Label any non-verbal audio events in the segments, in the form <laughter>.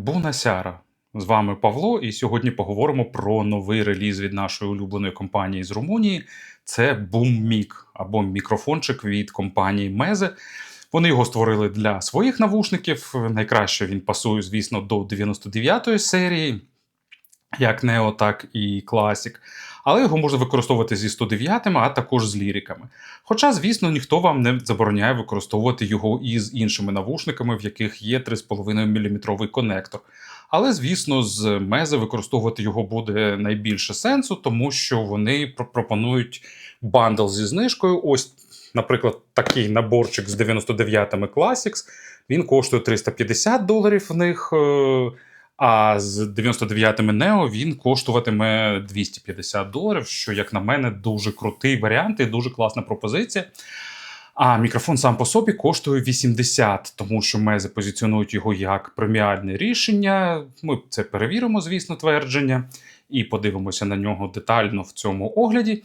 Бунасяра. З вами Павло, і сьогодні поговоримо про новий реліз від нашої улюбленої компанії з Румунії. Це BoomMic або мікрофончик від компанії Meze. Вони його створили для своїх навушників. Найкраще він пасує, звісно, до 99-ї серії, як Neo, так і Classic. Але його можна використовувати зі 109, а також з ліриками. Хоча, звісно, ніхто вам не забороняє використовувати його і з іншими навушниками, в яких є 3,5 мм конектор. Але, звісно, з Мези використовувати його буде найбільше сенсу, тому що вони пр- пропонують бандл зі знижкою. Ось, наприклад, такий наборчик з 99-ми Classics. Він коштує 350 доларів в них. А з 99-ми Neo він коштуватиме 250 доларів, що, як на мене, дуже крутий варіант і дуже класна пропозиція. А мікрофон сам по собі коштує 80, тому що мези позиціонують його як преміальне рішення. Ми це перевіримо, звісно, твердження, і подивимося на нього детально в цьому огляді.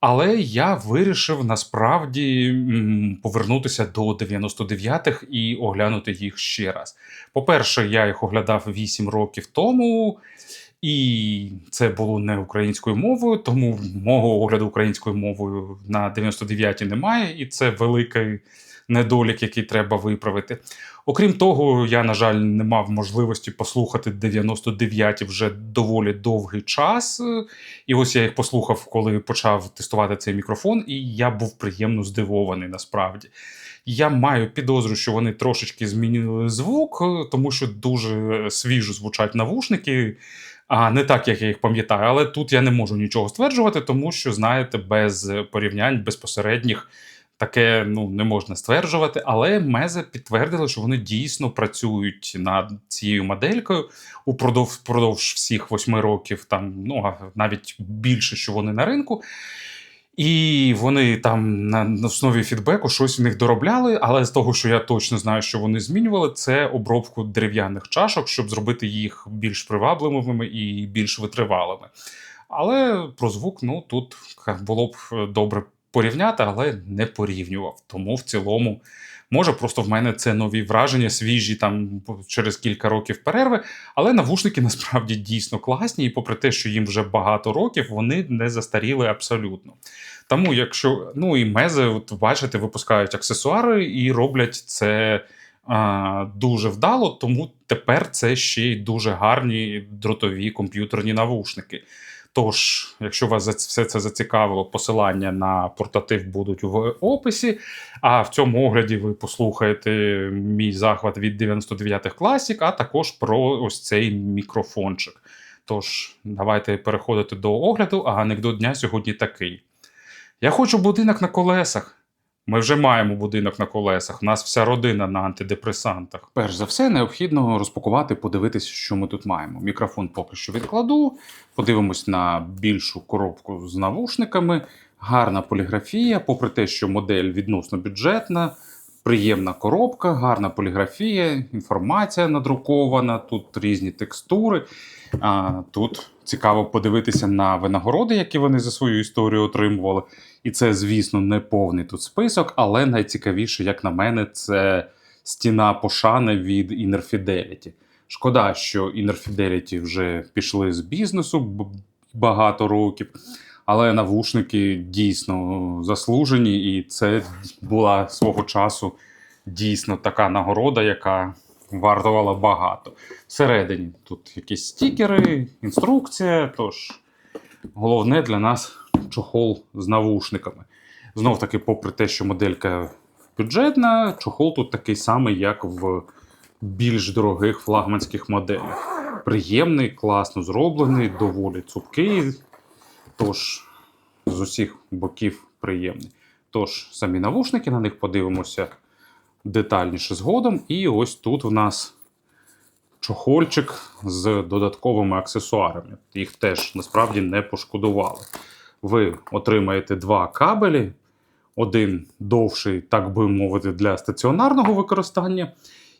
Але я вирішив насправді повернутися до 99-х і оглянути їх ще раз. По-перше, я їх оглядав 8 років тому, і це було не українською мовою, тому мого огляду українською мовою на 99-ті немає, і це великий недолік, який треба виправити. Окрім того, я, на жаль, не мав можливості послухати 99-ті вже доволі довгий час. І ось я їх послухав, коли почав тестувати цей мікрофон, і я був приємно здивований насправді. Я маю підозру, що вони трошечки змінили звук, тому що дуже свіжо звучать навушники. А не так, як я їх пам'ятаю, але тут я не можу нічого стверджувати, тому що, знаєте, без порівнянь безпосередніх таке ну, не можна стверджувати. Але Мезе підтвердили, що вони дійсно працюють над цією моделькою упродовж впродовж всіх восьми років, там ну а навіть більше, що вони на ринку. І вони там на, на основі фідбеку щось в них доробляли, але з того, що я точно знаю, що вони змінювали, це обробку дерев'яних чашок, щоб зробити їх більш привабливими і більш витривалими. Але про звук, ну тут було б добре порівняти, але не порівнював. Тому в цілому, може, просто в мене це нові враження, свіжі там через кілька років перерви. Але навушники насправді дійсно класні, і попри те, що їм вже багато років, вони не застаріли абсолютно. Тому, якщо ну і мези, от бачите, випускають аксесуари і роблять це дуже вдало, тому тепер це ще й дуже гарні дротові комп'ютерні навушники. Тож, якщо вас все це зацікавило, посилання на портатив будуть в описі. А в цьому огляді ви послухаєте мій захват від 99-х класік, а також про ось цей мікрофончик. Тож, давайте переходити до огляду, а анекдот дня сьогодні такий. Я хочу будинок на колесах. Ми вже маємо будинок на колесах. У нас вся родина на антидепресантах. Перш за все, необхідно розпакувати, подивитися, що ми тут маємо. Мікрофон поки що відкладу. Подивимось на більшу коробку з навушниками. Гарна поліграфія, попри те, що модель відносно бюджетна, приємна коробка, гарна поліграфія, інформація надрукована, тут різні текстури. А, тут цікаво подивитися на винагороди, які вони за свою історію отримували. І це, звісно, не повний тут список, але найцікавіше, як на мене, це стіна пошани від Inner Fidelity. Шкода, що Inner Fidelity вже пішли з бізнесу багато років, але навушники дійсно заслужені, і це була свого часу дійсно така нагорода, яка вартувала багато. Всередині тут якісь стікери, інструкція. Тож головне для нас чохол з навушниками. Знов таки, попри те, що моделька бюджетна, чохол тут такий самий, як в більш дорогих флагманських моделях. Приємний, класно зроблений, доволі цупкий. Тож, з усіх боків приємний. Тож, самі навушники, на них подивимося детальніше згодом. І ось тут в нас чохольчик з додатковими аксесуарами. Їх теж насправді не пошкодували. Ви отримаєте два кабелі, один довший, так би мовити, для стаціонарного використання,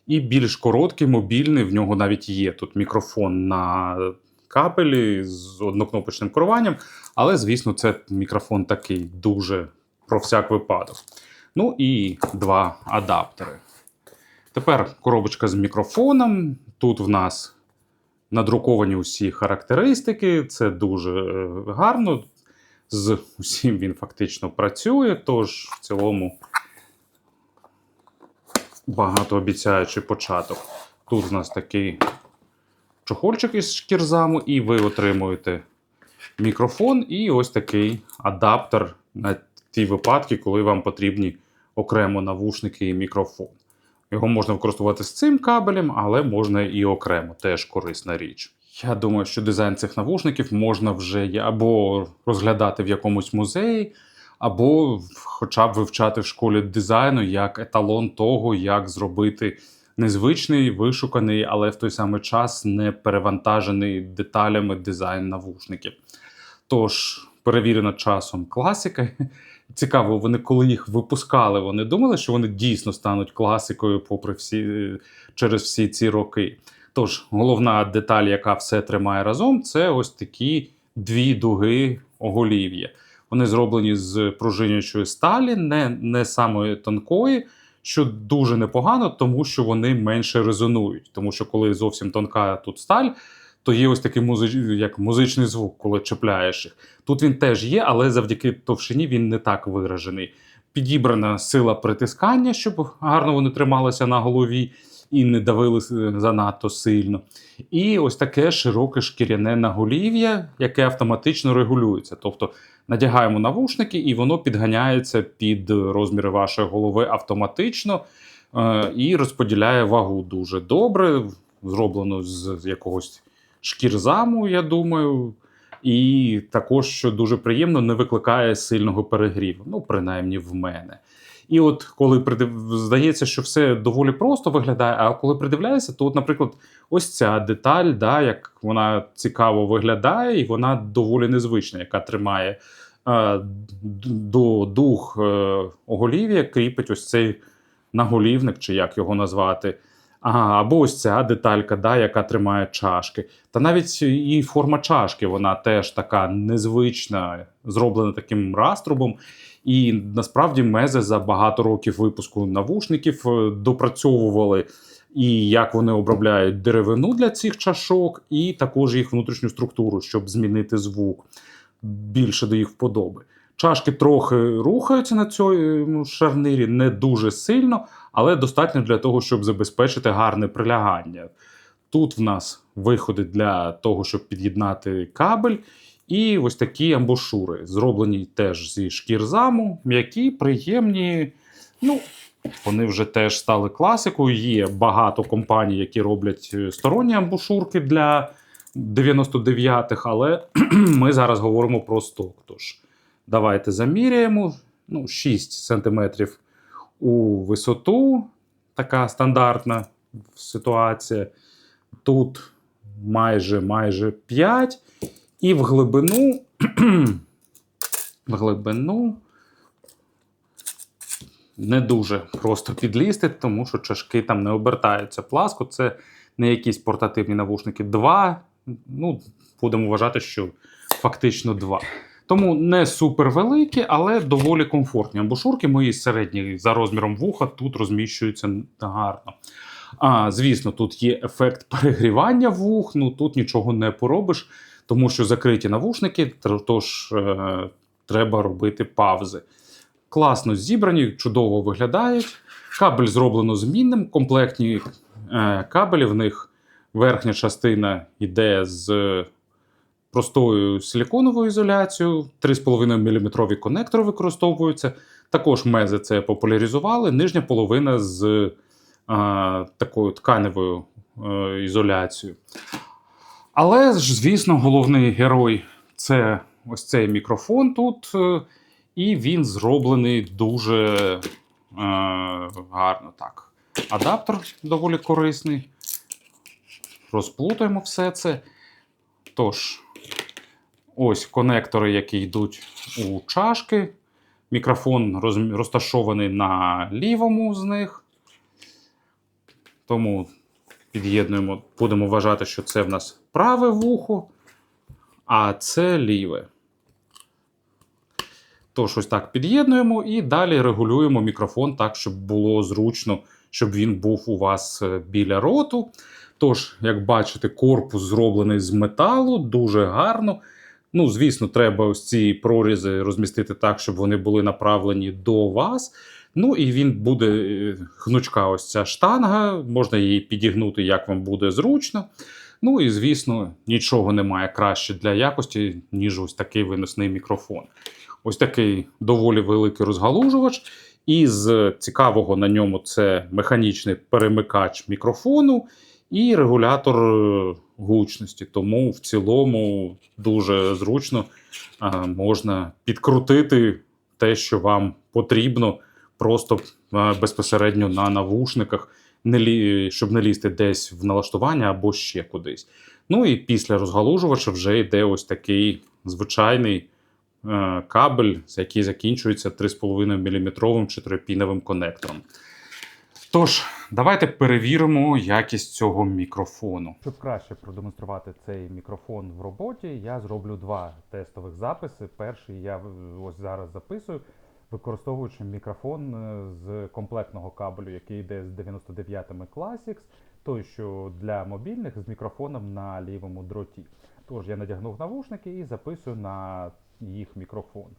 і більш короткий, мобільний. В нього навіть є тут мікрофон на кабелі з однокнопочним керуванням. Але, звісно, це мікрофон такий дуже про всяк випадок. Ну і два адаптери. Тепер коробочка з мікрофоном. Тут в нас надруковані усі характеристики. Це дуже е, гарно. З усім він фактично працює. Тож, в цілому, багатообіцяючий початок. Тут в нас такий чохольчик із шкірзаму, і ви отримуєте мікрофон і ось такий адаптер на ті випадки, коли вам потрібні окремо навушники і мікрофон. Його можна використовувати з цим кабелем, але можна і окремо, теж корисна річ. Я думаю, що дизайн цих навушників можна вже або розглядати в якомусь музеї, або хоча б вивчати в школі дизайну як еталон того, як зробити незвичний, вишуканий, але в той самий час не перевантажений деталями дизайн навушників. Тож, перевірена часом класика. <laughs> Цікаво, вони коли їх випускали, вони думали, що вони дійсно стануть класикою, попри всі через всі ці роки. Тож, головна деталь, яка все тримає разом, це ось такі дві дуги оголів'я. Вони зроблені з пружинячої сталі, не, не самої тонкої, що дуже непогано, тому що вони менше резонують. Тому що коли зовсім тонка тут сталь, то є ось такий музич... як музичний звук, коли чіпляєш їх. Тут він теж є, але завдяки товщині він не так виражений. Підібрана сила притискання, щоб гарно вони трималися на голові і не давили занадто сильно. І ось таке широке шкіряне наголів'я, яке автоматично регулюється. Тобто надягаємо навушники, і воно підганяється під розміри вашої голови автоматично е- і розподіляє вагу дуже добре. Зроблено з якогось шкірзаму, я думаю. І також, що дуже приємно, не викликає сильного перегріву, ну, принаймні в мене. І от коли придив... здається, що все доволі просто виглядає, а коли придивляєшся, то, от, наприклад, ось ця деталь, да, як вона цікаво виглядає, і вона доволі незвична, яка тримає е, до дух е, оголів'я, кріпить ось цей наголівник, чи як його назвати. Ага, або ось ця деталька, да, яка тримає чашки. Та навіть і форма чашки, вона теж така незвична, зроблена таким раструбом. І насправді мези за багато років випуску навушників е, допрацьовували і як вони обробляють деревину для цих чашок, і також їх внутрішню структуру, щоб змінити звук більше до їх вподоби. Чашки трохи рухаються на цьому шарнирі, не дуже сильно, але достатньо для того, щоб забезпечити гарне прилягання. Тут в нас виходи для того, щоб під'єднати кабель. І ось такі амбушури, зроблені теж зі шкірзаму, м'які, приємні. Ну, Вони вже теж стали класикою. Є багато компаній, які роблять сторонні амбушурки для 99-х, але <clears throat> ми зараз говоримо про сток. Тож, давайте заміряємо. Ну, 6 см у висоту, така стандартна ситуація. Тут майже майже 5. І в глибину, <clears throat> в глибину не дуже просто підлізти, тому що чашки там не обертаються пласко. Це не якісь портативні навушники. Два. Ну, будемо вважати, що фактично два. Тому не супер великі, але доволі комфортні. Амбушурки мої середні за розміром вуха тут розміщуються гарно. А, Звісно, тут є ефект перегрівання вух, ну тут нічого не поробиш тому що закриті навушники, тож е, треба робити паузи. Класно зібрані, чудово виглядають. Кабель зроблено змінним. Комплектні е, кабелі, в них верхня частина йде з простою силіконовою ізоляцією, 3,5 мм конектори використовуються. Також мези це популяризували. Нижня половина з е, такою тканевою е, ізоляцією. Але ж, звісно, головний герой це ось цей мікрофон тут, е, і він зроблений дуже е, гарно так. Адаптер доволі корисний. Розплутаємо все це. Тож, ось конектори, які йдуть у чашки. Мікрофон розташований на лівому з них. Тому під'єднуємо, будемо вважати, що це в нас праве вухо, а це ліве. Тож, ось так під'єднуємо і далі регулюємо мікрофон так, щоб було зручно щоб він був у вас е, біля роту. Тож, як бачите, корпус зроблений з металу, дуже гарно. Ну, звісно, треба ось ці прорізи розмістити так, щоб вони були направлені до вас. Ну і він буде е, гнучка, ось ця штанга, можна її підігнути, як вам буде зручно. Ну і звісно, нічого немає краще для якості, ніж ось такий виносний мікрофон. Ось такий доволі великий розгалужувач. І з цікавого на ньому це механічний перемикач мікрофону і регулятор е, гучності. Тому в цілому дуже зручно можна підкрутити те, що вам потрібно, просто безпосередньо на навушниках, не лі... щоб не лізти десь в налаштування або ще кудись. Ну і після розгалужувача вже йде ось такий звичайний е, кабель, який закінчується 3,5 мм чотирипіновим конектором. Тож, давайте перевіримо якість цього мікрофону. Щоб краще продемонструвати цей мікрофон в роботі, я зроблю два тестових записи. Перший я ось зараз записую, використовуючи мікрофон е, з комплектного кабелю, який йде з 99-ми Classics, той, що для мобільних з мікрофоном на лівому дроті. Тож я надягнув навушники і записую на їх мікрофон.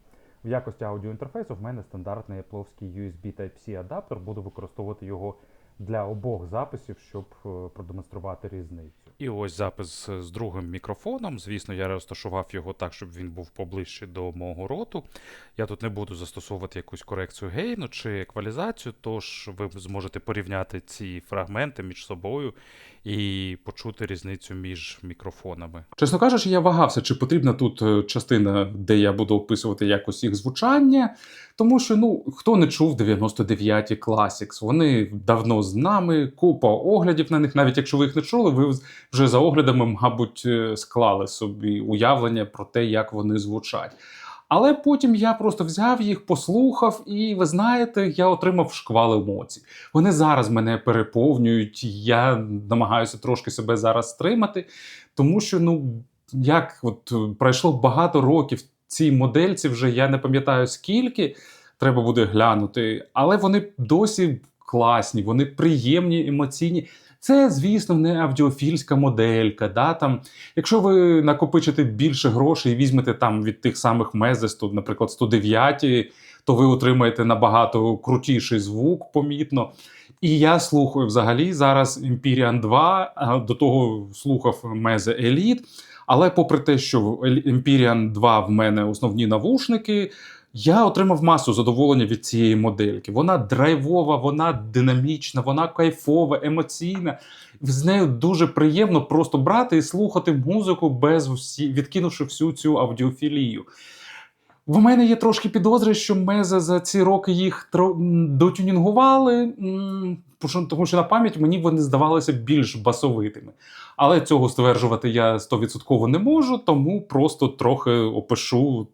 В якості аудіоінтерфейсу в мене стандартний Apple'овський USB Type-C адаптер. Буду використовувати його для обох записів, щоб е, продемонструвати різницю. І ось запис з другим мікрофоном. Звісно, я розташував його так, щоб він був поближче до мого роту. Я тут не буду застосовувати якусь корекцію гейну чи еквалізацію, тож ви зможете порівняти ці фрагменти між собою і почути різницю між мікрофонами. Чесно кажучи, я вагався, чи потрібна тут е, частина, де я буду описувати якось їх звучання. Тому що ну хто не чув 99-ті Classics, вони давно з нами, купа оглядів на них. Навіть якщо ви їх не чули, ви вже за оглядами, мабуть, е, склали собі уявлення про те, як вони звучать. Але потім я просто взяв їх, послухав, і ви знаєте, я отримав шквал емоцій. Вони зараз мене переповнюють. Я намагаюся трошки себе зараз стримати, тому що ну як от е, пройшло багато років цій модельці, вже я не пам'ятаю скільки треба буде глянути, але вони досі класні, вони приємні, емоційні. Це, звісно, не авдіофільська моделька. Да? Там, якщо ви накопичите більше грошей і візьмете там від тих самих Мезес, тут, наприклад, 109, то ви отримаєте набагато крутіший звук, помітно. І я слухаю взагалі зараз Empyrean 2, а до того слухав Meze Elite. Але попри те, що в Empyrean 2 в мене основні навушники, я отримав масу задоволення від цієї модельки. Вона драйвова, вона динамічна, вона кайфова, емоційна. З нею дуже приємно просто брати і слухати музику без всі, відкинувши всю цю аудіофілію. В мене є трошки підозри, що Мезе за ці роки їх тро- дотюнінгували, тому що на пам'ять мені вони здавалися більш басовитими. Але цього стверджувати я 100% не можу, тому просто трохи опишу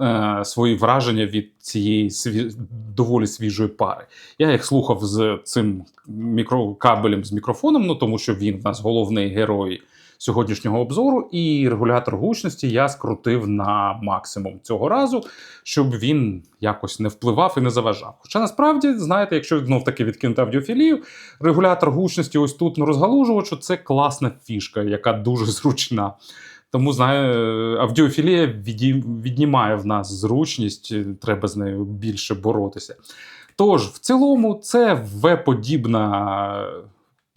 е, свої враження від цієї сві... доволі свіжої пари. Я їх слухав з цим мікрокабелем з мікрофоном, ну тому що він в нас головний герой сьогоднішнього обзору, і регулятор гучності я скрутив на максимум цього разу, щоб він якось не впливав і не заважав. Хоча насправді, знаєте, якщо знов таки відкинути аудіофілію, регулятор гучності ось тут на розгалужувачу це класна фішка, яка дуже <laughs> зручна. Тому знаю, аудіофілія віді- віднімає в нас зручність, треба з нею більше боротися. Тож, в цілому, це В-подібна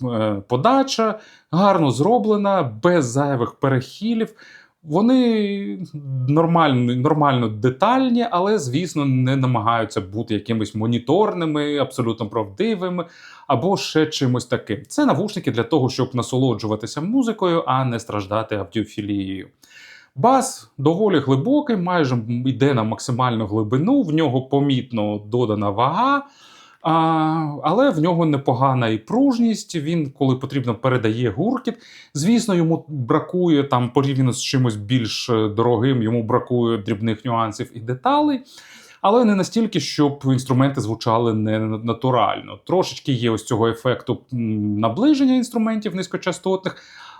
е, подача, гарно зроблена, без зайвих перехилів. Вони нормально, нормально детальні, але, звісно, не намагаються бути якимись моніторними, абсолютно правдивими або ще чимось таким. Це навушники для того, щоб насолоджуватися музикою, а не страждати аудіофілією. Бас доволі глибокий, майже йде на максимальну глибину, в нього помітно додана вага. А, але в нього непогана і пружність. Він, коли потрібно, передає гуркіт. Звісно, йому бракує там порівняно з чимось більш е, дорогим, йому бракує дрібних нюансів і деталей. Але не настільки, щоб інструменти звучали не натурально. Трошечки є ось цього ефекту наближення інструментів низькочастотних,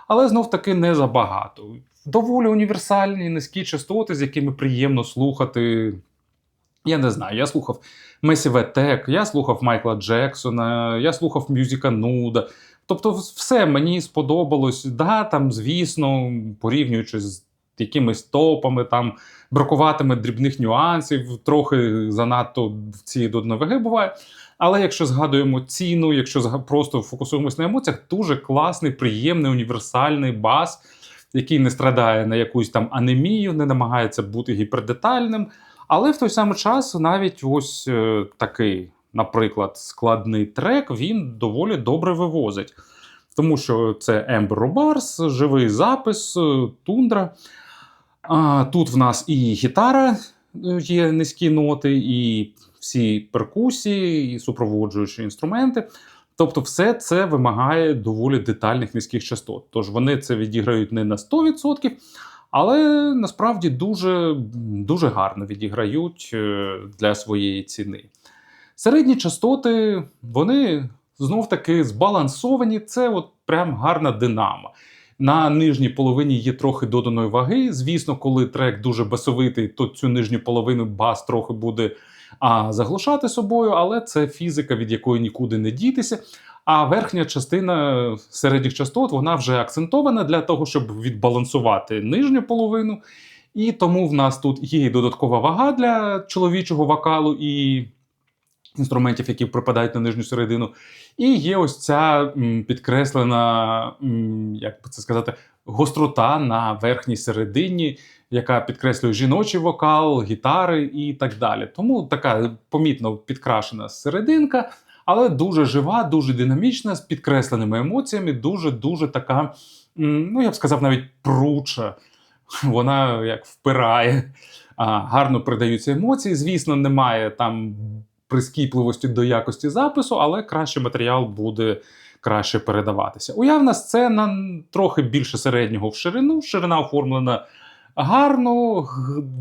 але знов таки не забагато. Доволі універсальні низькі частоти, з якими приємно слухати Я не знаю, я слухав Месіве Тек, я слухав Майкла Джексона, я слухав Мюзіка Нуда. Тобто, все мені сподобалось. Да, там, звісно, порівнюючи з якимись топами, там бракуватиме дрібних нюансів, трохи занадто в ці до новини буває. Але якщо згадуємо ціну, якщо просто фокусуємось на емоціях, дуже класний, приємний, універсальний бас, який не страдає на якусь там анемію, не намагається бути гіпердетальним. Але в той самий час навіть ось е, такий, наприклад, складний трек він доволі добре вивозить. Тому що це Ember Robarс, живий запис, е, тундра. А, тут в нас і гітара е, є низькі ноти, і всі перкусії, і супроводжуючі інструменти. Тобто, все це вимагає доволі детальних низьких частот. Тож вони це відіграють не на 100%, але насправді дуже, дуже гарно відіграють е, для своєї ціни. Середні частоти, вони знов таки збалансовані. Це от прям гарна динамо. На нижній половині є трохи доданої ваги. Звісно, коли трек дуже басовитий, то цю нижню половину бас трохи буде а, заглушати собою, але це фізика, від якої нікуди не дітися. А верхня частина середніх частот вона вже акцентована для того, щоб відбалансувати нижню половину. І тому в нас тут є і додаткова вага для чоловічого вокалу і інструментів, які припадають на нижню середину. І є ось ця підкреслена, як би це сказати, гострота на верхній середині, яка підкреслює жіночий вокал, гітари і так далі. Тому така помітно підкрашена серединка, але дуже жива, дуже динамічна, з підкресленими емоціями, дуже дуже така, ну я б сказав, навіть пруча. Вона як впирає, а, гарно передаються емоції. Звісно, немає там прискіпливості до якості запису, але краще матеріал буде краще передаватися. Уявна сцена трохи більше середнього в ширину. Ширина оформлена гарно,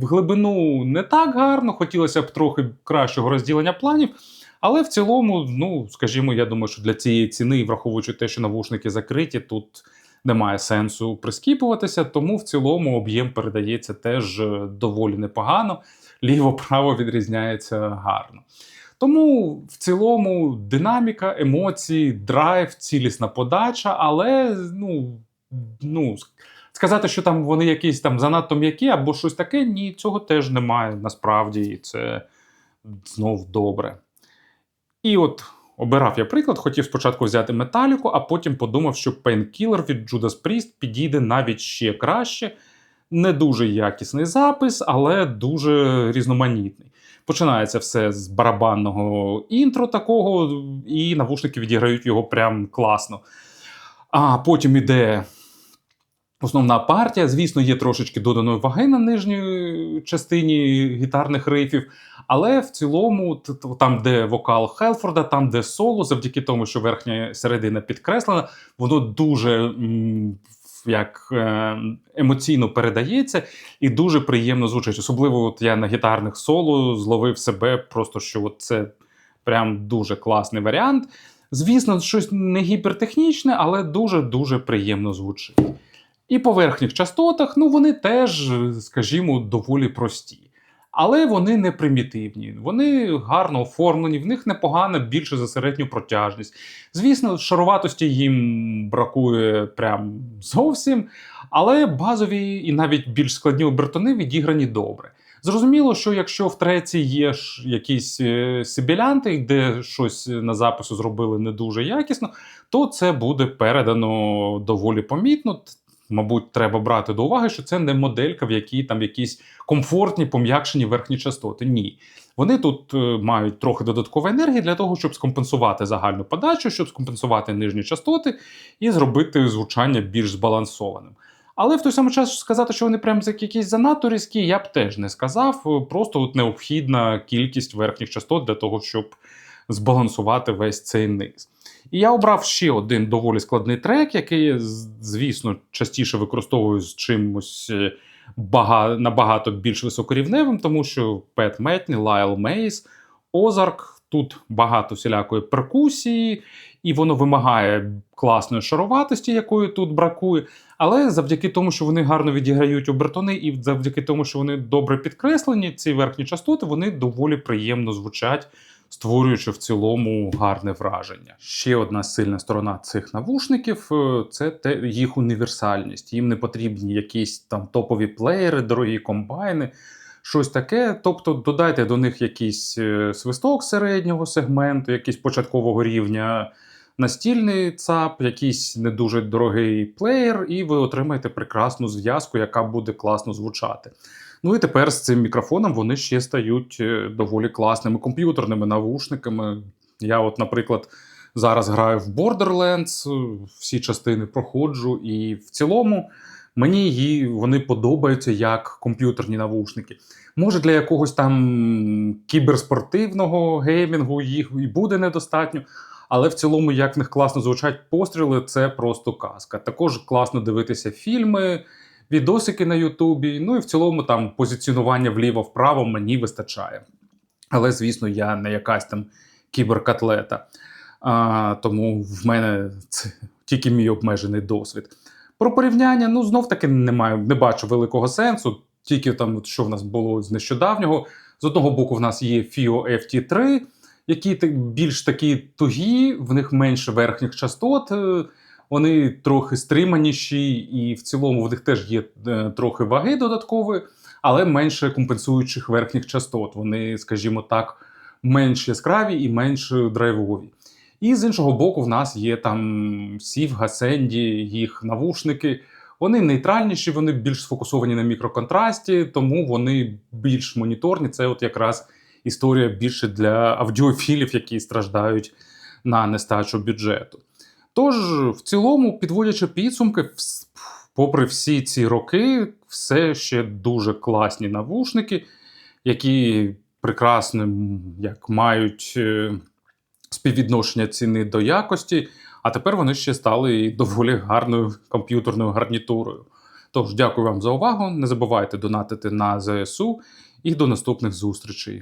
в глибину не так гарно. Хотілося б трохи кращого розділення планів. Але в цілому, ну скажімо, я думаю, що для цієї ціни, враховуючи те, що навушники закриті, тут немає сенсу прискіпуватися, тому в цілому об'єм передається теж е, доволі непогано. Ліво-право відрізняється гарно. Тому в цілому динаміка, емоції, драйв, цілісна подача, але ну, ну, сказати, що там вони якісь там занадто м'які або щось таке, ні, цього теж немає насправді, і це знов добре. І от обирав я приклад, хотів спочатку взяти металіку, а потім подумав, що Painkiller від Judas Priest підійде навіть ще краще. Не дуже якісний запис, але дуже різноманітний. Починається все з барабанного інтро такого, і навушники відіграють його прям класно. А потім іде основна партія. Звісно, є трошечки доданої ваги на нижній частині гітарних рифів, але в цілому, там, де вокал Хелфорда, там, де соло, завдяки тому, що верхня середина підкреслена, воно дуже як е, емоційно передається і дуже приємно звучить. Особливо от я на гітарних соло зловив себе, просто що от це прям дуже класний варіант. Звісно, щось не гіпертехнічне, але дуже-дуже приємно звучить. І по верхніх частотах, ну вони теж, скажімо, доволі прості. Але вони не примітивні, вони гарно оформлені, в них непогано більше за середню протяжність. Звісно, шаруватості їм бракує прям зовсім, але базові і навіть більш складні обертони відіграні добре. Зрозуміло, що якщо в треці є якісь е, сибілянти, де щось на запису зробили не дуже якісно, то це буде передано доволі помітно. Мабуть, треба брати до уваги, що це не моделька, в якій там якісь комфортні, пом'якшені верхні частоти. Ні. Вони тут е, мають трохи додаткової енергії для того, щоб скомпенсувати загальну подачу, щоб скомпенсувати нижні частоти і зробити звучання більш збалансованим. Але в той самий час сказати, що вони прям якісь занадто різкі, я б теж не сказав. Просто от необхідна кількість верхніх частот для того, щоб збалансувати весь цей низ. І я обрав ще один доволі складний трек, який звісно, частіше використовую з чимось е, бага, набагато більш високорівневим, тому що Пет Метні, Лайл Мейс, Озарк Тут багато всілякої перкусії, і воно вимагає класної шароватості, якої тут бракує. Але завдяки тому, що вони гарно відіграють обертони, і завдяки тому, що вони добре підкреслені, ці верхні частоти, вони доволі приємно звучать, створюючи в цілому гарне враження. Ще одна сильна сторона цих навушників е, це те їх універсальність. Їм не потрібні якісь там топові плеєри, дорогі комбайни. Щось таке, тобто додайте до них якийсь е, свисток середнього сегменту, якийсь початкового рівня настільний ЦАП, якийсь не дуже дорогий плеєр, і ви отримаєте прекрасну зв'язку, яка буде класно звучати. Ну і тепер з цим мікрофоном вони ще стають е, доволі класними комп'ютерними навушниками. Я, от, наприклад, зараз граю в Borderlands, е, всі частини проходжу, і в цілому мені її вони подобаються як комп'ютерні навушники. Може, для якогось там кіберспортивного геймінгу їх і буде недостатньо. Але в цілому, як в них класно звучать постріли, це просто казка. Також класно дивитися фільми, відосики на Ютубі. Ну і в цілому там позиціонування вліво-вправо мені вистачає. Але, звісно, я не якась там кіберкатлета. А, тому в мене це тільки мій обмежений досвід. Про порівняння, ну знов таки не маю, не бачу великого сенсу. Тільки там, що в нас було з нещодавнього. З одного боку, в нас є FIO FT3, які більш такі тугі, в них менше верхніх частот, е, вони трохи стриманіші, і в цілому в них теж є е, трохи ваги додаткової, але менше компенсуючих верхніх частот. Вони, скажімо так, менш яскраві і менш драйвові. І з іншого боку, в нас є там Сів, Гасенді, їх навушники. Вони нейтральніші, вони більш сфокусовані на мікроконтрасті, тому вони більш моніторні. Це от якраз історія більше для аудіофілів, які страждають на нестачу бюджету. Тож, в цілому, підводячи підсумки, попри всі ці роки, все ще дуже класні навушники, які прекрасно як мають е, співвідношення ціни до якості, а тепер вони ще стали і доволі гарною комп'ютерною гарнітурою. Тож, дякую вам за увагу. Не забувайте донатити на ЗСУ і до наступних зустрічей.